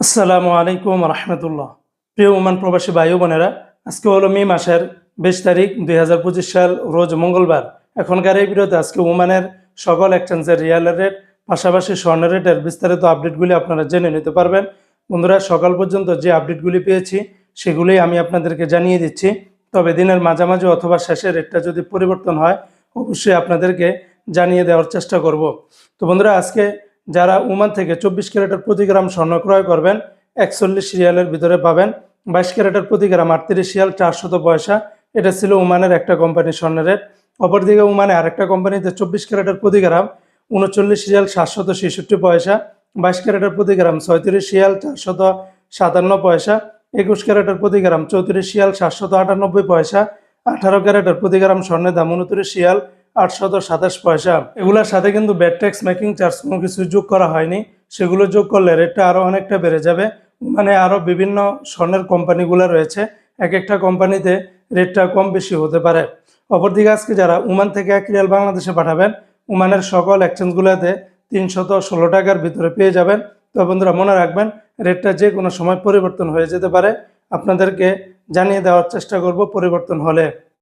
আসসালামু আলাইকুম রহমতুল্লাহ। প্রিয় ওমান প্রবাসী ভাই বোনেরা, আজকে হলো মে মাসের বিশ তারিখ দুই হাজার পঁচিশ সাল, রোজ মঙ্গলবার। এখনকার এই ভিডিওতে আজকে ওমানের সকল এক্সচেঞ্জের রিয়াল রেট পাশাপাশি স্বর্ণ রেটের বিস্তারিত আপডেটগুলি আপনারা জেনে নিতে পারবেন। বন্ধুরা, সকাল পর্যন্ত যে আপডেটগুলি পেয়েছি, সেগুলি আমি আপনাদেরকে জানিয়ে দিচ্ছি। তবে দিনের মাঝামাঝি অথবা শেষে রেটটা যদি পরিবর্তন হয়, অবশ্যই আপনাদেরকে জানিয়ে দেওয়ার চেষ্টা করব। তো বন্ধুরা, আজকে যারা উমান থেকে চব্বিশ ক্যারেটের প্রতি গ্রাম স্বর্ণ ক্রয় করবেন, একচল্লিশ রিয়ালের ভিতরে পাবেন। বাইশ ক্যারেটের প্রতি গ্রাম আটত্রিশ রিয়াল চারশত পয়সা। এটা ছিল উমানের একটা কোম্পানির স্বর্ণের রেট। অপরদিকে উমানে আরেকটা কোম্পানিতে চব্বিশ ক্যারেটের প্রতি গ্রাম উনচল্লিশ রিয়াল সাতশত ছেষট্টি পয়সা। বাইশ ক্যারেটের প্রতি গ্রাম ছয়ত্রিশ রিয়াল চারশত সাতান্ন পয়সা। একুশ ক্যারেটের প্রতি গ্রাম চৌত্রিশ রিয়াল সাতশত আটানব্বই পয়সা। আঠারো ক্যারেটের প্রতি গ্রাম স্বর্ণের দাম উনত্রিশ রিয়াল আটশত সাতাশ পয়সা। এগুলোর সাথে কিন্তু ব্যাট ট্যাক্স মেকিং চার্জ কোনো কিছু যোগ করা হয়নি। সেগুলো যোগ করলে রেটটা আরও অনেকটা বেড়ে যাবে। মানে আরও বিভিন্ন স্বর্ণের কোম্পানিগুলো রয়েছে। এক একটা কোম্পানিতে রেটটা কম বেশি হতে পারে। অপরদিকে আজকে যারা উমান থেকে এক রিয়াল বাংলাদেশে পাঠাবেন উমানের সকল এক্সচেঞ্জগুলোতে তিনশত ষোলো টাকার ভিতরে পেয়ে যাবেন। তো বন্ধুরা, মনে রাখবেন রেটটা যে কোনো সময় পরিবর্তন হয়ে যেতে পারে। আপনাদেরকে জানিয়ে দেওয়ার চেষ্টা করব পরিবর্তন হলে।